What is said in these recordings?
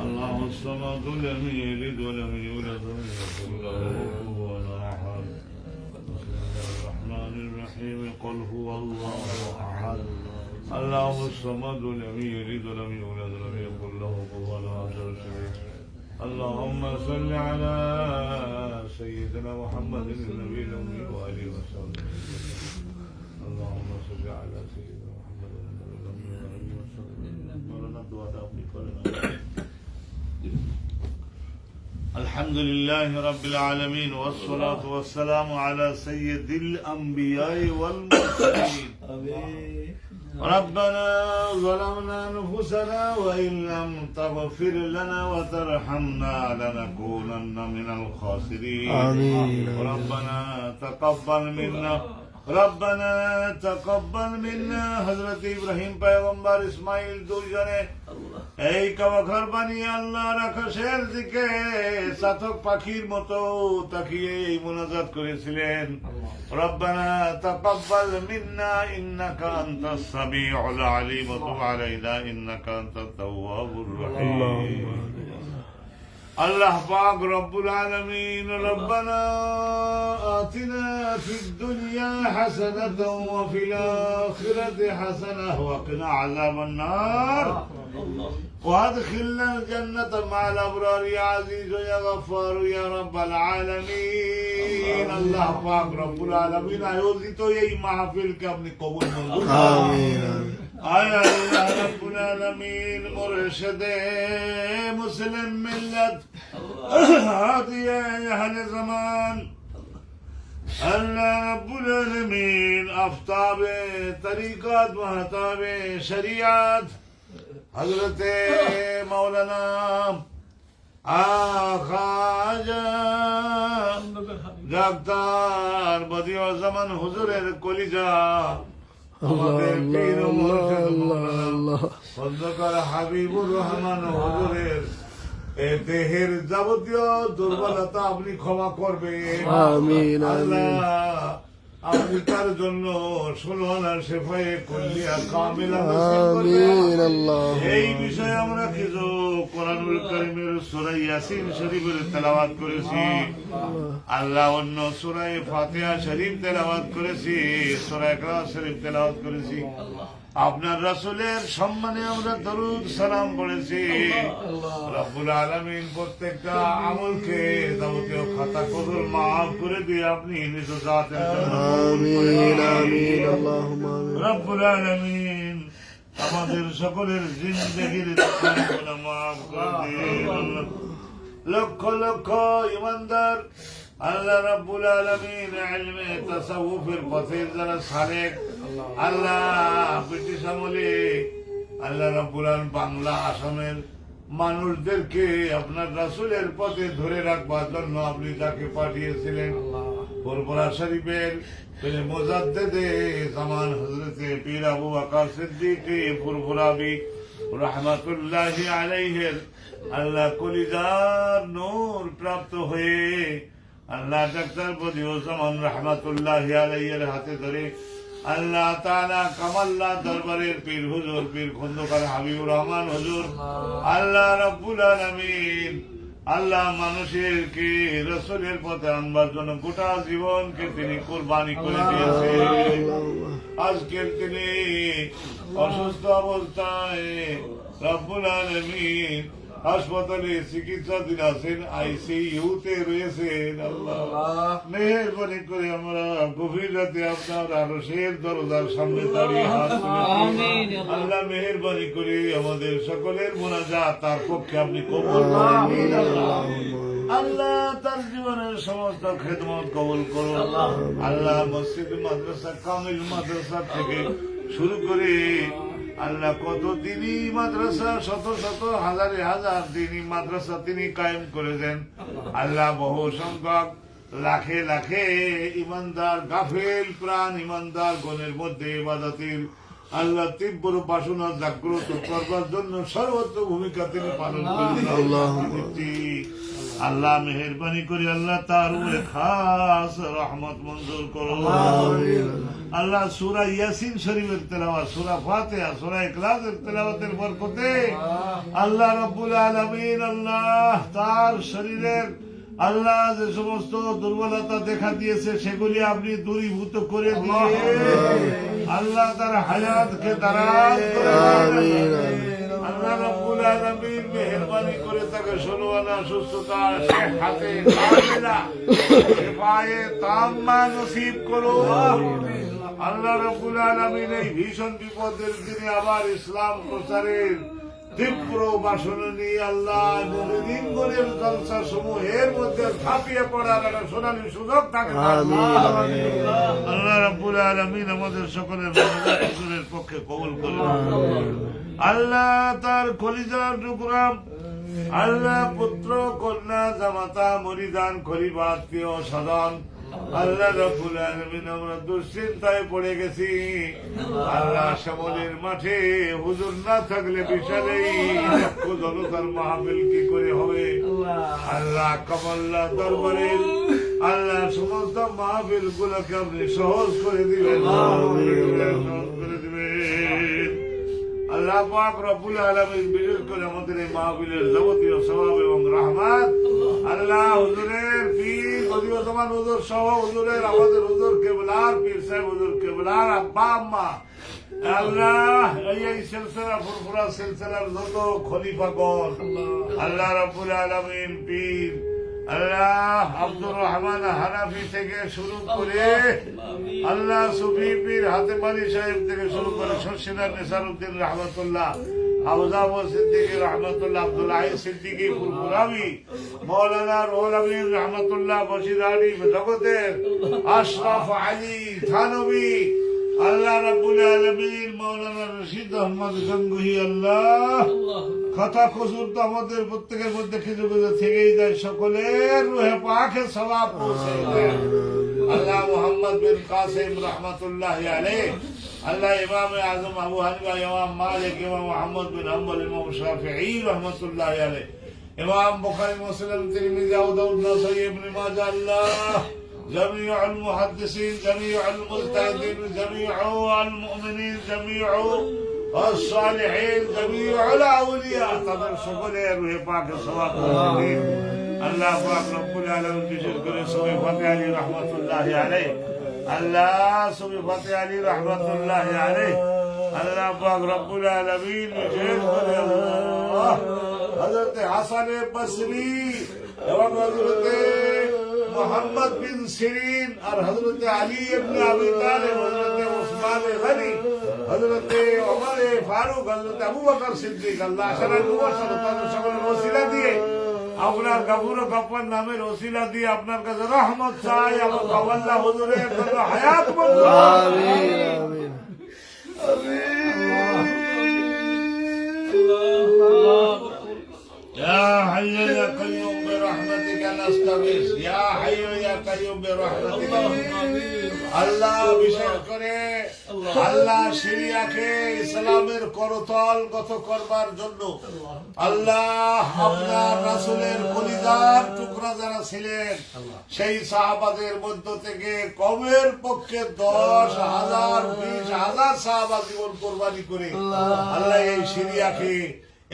الله الصمد لم يلد ولم يولد ولم يكن له كفوا احد الرحمن الرحيم قل هو الله احد الله الصمد لم يلد ولم يولد ولم يكن له كفوا احد اللهم صل على سيدنا محمد النبي الأمي وآله وصحبه اللهم صل على سيدنا محمد وصحبه مولانا دعاء আপনি করেন الحمد لله رب العالمين والصلاة والسلام على سيد الأنبياء والمرسلين ربنا ظلمنا نفوسنا وإن لم تغفر لنا وترحمنا لنكونن من الخاسرين آمين. ربنا تقبل منا ربنا تقبل منا حضرت ইব্রাহিম পয়গম্বর ইসমাইল দুইজনে এই কাবাঘর বানিয়ে আল্লাহর আকাশের দিকে চাতক পাখির মতো তাকিয়ে এই মোনাজাত করেছিলেন রব্বানা তাকাব্বাল মিন্না ইন্নাকা আনতাস সামিউল আলিম ওয়া তুব আলাইনা ইন্নাকা আনতাত তাওয়াবুর রহিম الله باق رب العالمين ربنا آتنا في الدنيا حسنة وفي الآخرة حسنة وقنا عذاب النار. وادخلنا الجنة مع الأبرار يا عزيز يا غفار يا رب العالمين. الله باق رب العالمين أيوزي تو یہی محفل کے اپنی قبول منظور আয় আল্লাহ রব্বুল আলামিন মুরশিদে মুসলিম মিল্লাত হাদিয়ে আহলে জামান। আল্লাহ রব্বুল আলামিন আফতাবে তরিকাত মাহতাবে শরিয়াত। হযরতে মাওলানা আখাজা ডাক্তার বদিউজ্জামান হুজুরের কলিজা। আমাদের পীর খন্দকার হাবিবুর রহমান হুজুরের দেহের যাবতীয় দুর্বলতা আপনি ক্ষমা করবেন। আল্লাহ আপনি তার জন্য সুলহানার শেফায়ে কুল্লিয়া কামিলা আল্লাহ এই বিষয়ে আমরা কিছু কোরআনুল কারিমের সূরা ইয়াসিন শরীফের তেলাওয়াত করেছি। আল্লাহ অন্য সূরা ফাতিহা শরীফ তেলাওয়াত করেছি সূরা ইখলাস শরীফ তেলাওয়াত করেছি। আপনার রাসূলের সম্মানে আমরা দরুদ সালাম পড়েছি। রব্বুল আলামিন প্রত্যেকটা আমলকে যাবতীয় খাতা কদর মাফ করে দিয়ে আপনি নিজ জাতের কবুল রব্বুল আলামিন আমাদের সকলের জিন্দগির মাফ করে দিন। লক্ষ লক্ষ ইমানদার আল্লাহ রাব্বুল আলামিন ইলমে তাসাউফের পথের যারা সালেক আল্লাহ ব্রিটিশ আমলে আল্লাহ রাব্বুল আলামিন বাংলা আসামের মানুষদেরকে আপনার রাসূলের পথে ধরে রাখবার জন্য আপনি যাকে পাঠিয়েছিলেন। ফুরফুরা শরীফের মুজাদ্দেদে জামান হযরতে পীর আবু বকর সিদ্দিক ফুরফুরাবি রহমাতুল্লাহি আলাইহির আল্লাহ কলিজার নূর প্রাপ্ত হয়ে আল্লাহ ডাক্তার বদিউজ্জামান রহমাতুল্লাহি আলাইহির হাতে ধরে। আল্লাহ তাআলা কামাল্লা দরবারের পীর হুজুর পীর খন্দকার হাবিবুর রহমান হুজুর। আল্লাহ। রাব্বুল আলামিন। আল্লাহ মানুষের কে রসুলের পথে আনবার জন্য গোটা জীবনকে তিনি কোরবানি করে দিয়েছে আজকের তিনি অসুস্থ অবস্থায় রব্বুল আলমিন হাসপাতালে চিকিৎসাধীন আছেন আইসিইউতে রয়েছেন আল্লাহ। মেহরবানি করে আমরা গভীর রাতে আপনার আরও শের দরজার সামনে দাঁড়িয়ে হাত আল্লাহ মেহরবানি করে আমাদের সকলের মোনাজাত তার পক্ষে আপনি কবুল। আল্লাহ। তার জীবনের সমস্ত খেদমত কবল করুন। আল্লাহ মসজিদ মাদ্রাসা কামিল মাদ্রাসা থেকে শুরু করে আল্লাহ কত দিনই মাদ্রাসা শত শত হাজারে হাজার দিনই মাদ্রাসা তিনি কায়েম করেছেন আল্লাহ বহু সংখ্যক লাখে লাখে ইমানদার গাফেল প্রাণ ইমানদার গণের মধ্যে ইবাদতের আল্লাহ তীব্র বাসনা জাগ্রত করবার জন্য সর্বত্র ভূমিকা তিনি পালন করেন। আল্লাহ মেহরবানি করে আল্লাহ তার উপরে খাস রহমত মঞ্জুর করো। আল্লাহ। সুরা ইয়াসিন শরীফের তেলাওয়াত সুরা ফাতিহা সুরা ইখলাসের তেলাওয়াতের বরকতে আল্লাহ। রাব্বুল আলামিন আল্লাহ তার শরীরের আল্লাহ যে সমস্ত দুর্বলতা দেখা দিয়েছে সেগুলি আপনি দূরীভূত করে দিয়ে আল্লাহ। তার হায়াতকে করে দিন। আল্লাহ রাব্বুল আলামিন মেহেরবানি করে তাকে ষোলো আনা সুস্থতা হাতে শিফায়ে তাম্মা নসিব করো। আল্লাহ রাব্বুল আলামিন এই ভীষণ বিপদের দিনে আবার ইসলাম প্রচারের তীব্র বাসনা নিয়ে আল্লাহ নবীনগণের জলসা সমূহের মধ্যে পড়ার একটা সোনালী সুযোগ থাকে আল্লাহ রাব্বুল আলামিন আমাদের সকলের পক্ষে কবুল করে আল্লাহ তার কলিজার টুকরা আল্লাহ পুত্র কন্যা জামাতা মরিদান খরিবা আত্মীয় স্বজন আল্লাহ রব্বুল আলমিন আমরা দুশ্চিন্তায় পড়ে গেছি। আল্লাহ সামলের মাঠে হুজুর না থাকলে বিশালে জনতার মাহফিল কি করে হবে? আল্লাহ কমল্লা দরবারের আল্লাহ সমস্ত মাহফিল গুলোকে আপনি সহজ করে দিবেন। আল্লাহ পাক রব্বুল আলামিন বিশেষ করে আমাদের এই মাহফিলের যাবতীয় স্বভাব এবং রহমান আল্লাহ হুজুরের পীর গদিবতমান হুজুর সহ হুজুরের, আমাদের হুজুর কেবলার পীর সাহেব, হুজুর কেবলার আব্বা, আম্মা। আল্লাহ, এই এই সিলসিলা, ফুরফুরা সিলসিলার যত খলিফাগণ আল্লাহ রাব্বুল আলামিন পীর আল্লাহ আব্দুর রহমান হানাফি থেকে শুরু করে আল্লাহ। সুফি পীর হাতে মারি সাহেব থেকে শুরু করে শর্ষিদার নেসারুদ্দিন রহমতুল্লাহ সিদ্দিকী রহমতুল্লাহ সিদ্দিকী মৌলানা আমিন রহমতুল্লাহ বশির আলী জগতের আশরাফ আলী থানবী আল্লাহ রাব্বুল আলামিন মাওলানা রশিদ আহমদ গঙ্গুহি আল্লাহ। কথা কসুর তো আমাদের প্রত্যেকের মধ্যে কিছু কিছু থেকেই যায় সকলের রুহে পাখে সবাব পৌঁছে আল্লাহ মোহাম্মদ বিন কাসিম রহমতুল্লাহ আলাইহ আল্লাহ ইমাম আজম আবু হানিফা ইমাম মালিক ইমাম মোহাম্মদ বিন হাম্বল ইমাম শাফিঈ রহমতুল্লাহ আলাইহ। ইমাম বুখারী মুসলিম তিরমিজি আবু দাউদ ইবনে মাজাহ আল্লাহ। جميع المحدثين جميع المجتهدين جميع المؤمنين جميع الصالحين جميع الاولياء তাদের সকলের রুহে পাকে সওয়াব দিন আল্লাহ পাক রব্বুল আলামিন বিশেষ করে সবে ফাতে আলী রহমাতুল্লাহ আলাইহ আল্লাহ সবে ফাতে আলী রহমাতুল্লাহ আলাইহ আল্লাহ পাক রব্বুল আলামিন বিশেষ করে আল্লাহ হযরত হাসান বসরি এবং হযরত মোহাম্মদ বিন সিরিন আর হজরত আলী ইবনে আবি তালিব হজরত উসমান গনি হজরত ওমর ফারুক হজরত আবু বকর সিদ্দিক আল্লাহ সারা মুবাশশার তাদের সকলের ওসিলা দিয়ে আপনার গাফুর ও নামের ওসিলা দিয়ে আপনার কাছে রহমত চাই আমার বাবাল্লাহ হুজুরের জন্য হায়াত মঞ্জুর আমিন আমিন। يا حي يا قيوم برحمتك نستغيث يا حي يا قيوم برحمتك আল্লাহ বিশেষ করে আল্লাহ সিরিয়াকে ইসলামের করতল গত করবার জন্য আল্লাহ আপনার রাসূলের কলিজার টুকরা যারা ছিলেন সেই সাহাবাদের মধ্য থেকে কমের পক্ষে দশ হাজার বিশ হাজার সাহাবা জীবন কোরবানি করে আল্লাহ এই সিরিয়াকে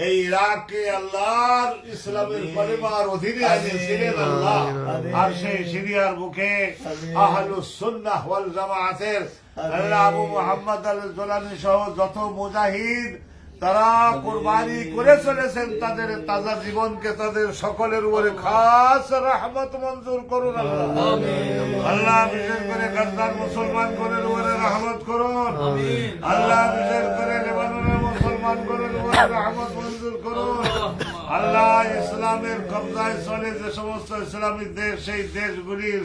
এই ইরাককে আল্লাহর ইসলামের পরিবার অধীনে আনিয়েছিলেন আল্লাহ। আর সেই সিরিয়ার মুখে আহলুস সুন্নাহ ওয়াল জামাআতের আল্লাহ আবু মুহাম্মদ আল জোলানি সহ যত মুজাহিদ তারা কোরবানি করে চলেছেন তাদের তাজা জীবনকে তাদের সকলের উপরে খাস রহমত মঞ্জুর করুন আল্লাহ। বিশেষ করে গাদ্দার মুসলমান গণের উপরে রহমত করুন। আল্লাহ বিশেষ করে লেবাননের রহমত মঞ্জুর করুন। আল্লাহ ইসলামের কবজায় চলে যে সমস্ত ইসলামিক দেশ, সেই দেশগুলির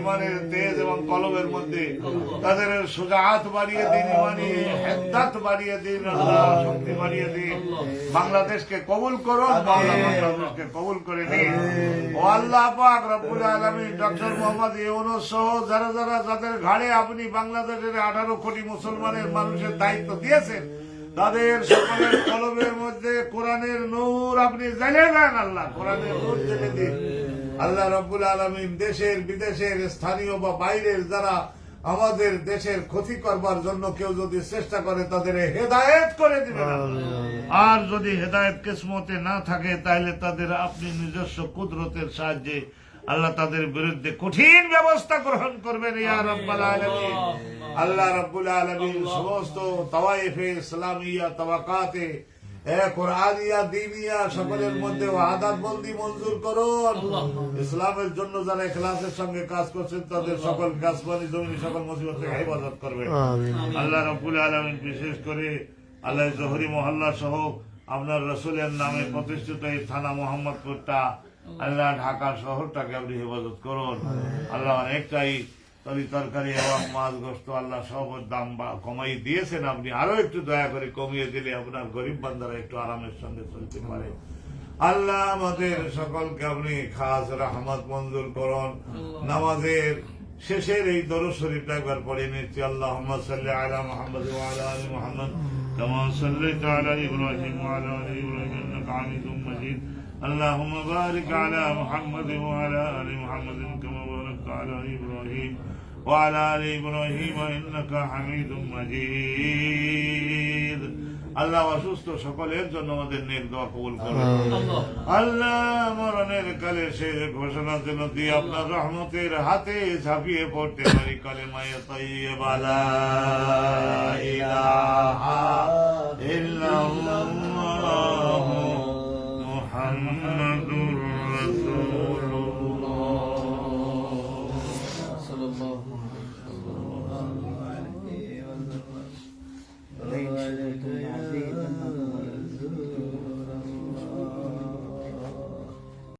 ইমানের তেজ এবং কলমের মধ্যে তাদের সুজাহাত বাড়িয়ে দিন, ইমানি হেদাত বাড়িয়ে দিন, আল্লাহ শক্তি বাড়িয়ে দিন। বাংলাদেশকে কবুল করুন বাংলা বাংলাদেশকে কবুল করে দিন ও আল্লাহ পাক রব্বুল আলামিন ডক্টর মোহাম্মদ ইউনুস সহ যারা যারা যাদের ঘাড়ে আপনি বাংলাদেশের আঠারো কোটি মুসলমানের মানুষের দায়িত্ব দিয়েছেন তাদের সকলের কলমের মধ্যে কোরআনের নূর আপনি জ্বালিয়ে দেন আল্লাহ কোরআনের নূর জ্বেলে দিন। আল্লাহ রব্বুল আলমিন দেশের বিদেশের স্থানীয় বা বাইরের যারা আমাদের দেশের ক্ষতি করবার জন্য কেউ যদি চেষ্টা করে তাদের হেদায়েত করে দিবেন আর যদি হেদায়েত কিসমতে না থাকে তাহলে তাদের আপনি নিজস্ব কুদরতের সাহায্যে আল্লাহ তাদের বিরুদ্ধে কঠিন ব্যবস্থা গ্রহণ করবেন ইয়া রব্বাল আলামিন। আল্লাহ। রাব্বুল আলামিন সমস্ত তাওয়াইফে ইসলামিয়া তাওয়াকাতে কোরআনিয়া দিনিয়া সকলের মধ্যে বন্দি মঞ্জুর করুন। ইসলামের জন্য যারা ইখলাসের সঙ্গে কাজ করছেন তাদের সকল কাজবানি জমিনি সকল মুসিবত থেকে হেফাজত করবেন। আমিন। আল্লাহ রব্বুল আলমিন বিশেষ করে আল্লাহ জহরি মহল্লা সহ আপনার রসুলের নামে প্রতিষ্ঠিত এই থানা মোহাম্মদপুরটা আল্লাহ ঢাকা শহরটাকে আপনি হেফাজত করুন আল্লাহ অনেকটাই তরি তরকারি এবং মাছ গোস্ত আল্লাহ সব দাম বা কমাই দিয়েছেন আপনি আরো একটু দয়া করে কমিয়ে দিলে আপনার গরিব বান্দারা একটু আরামের সঙ্গে চলতে পারে আল্লাহ আমাদের সকলকে আপনি খাস রহমত মঞ্জুর করুন নামাজের শেষের এই দরুদ শরীফটা একবার পড়ে নিচ্ছি আল্লাহ সাল্লি আলা মুহাম্মদ ওয়া আলা আলি মুহাম্মদ كما صليت على ابراهيم وعلى ال ابراهيم انك حميد مجيد اللهم بارك على محمد وعلى ال محمد كما باركت على ابراهيم وعلى ال ابراهيم انك حميد مجيد আল্লাহ অসুস্থ সকলের জন্য আমাদের নেক দোয়া কবুল করুন আল্লাহ মরণের কালে সে ঘোষণা যেন দিয়ে আপনার রহমতের হাতে ঝাঁপিয়ে পড়তে পারি কালে মায়ে তৈবালা ইলাহা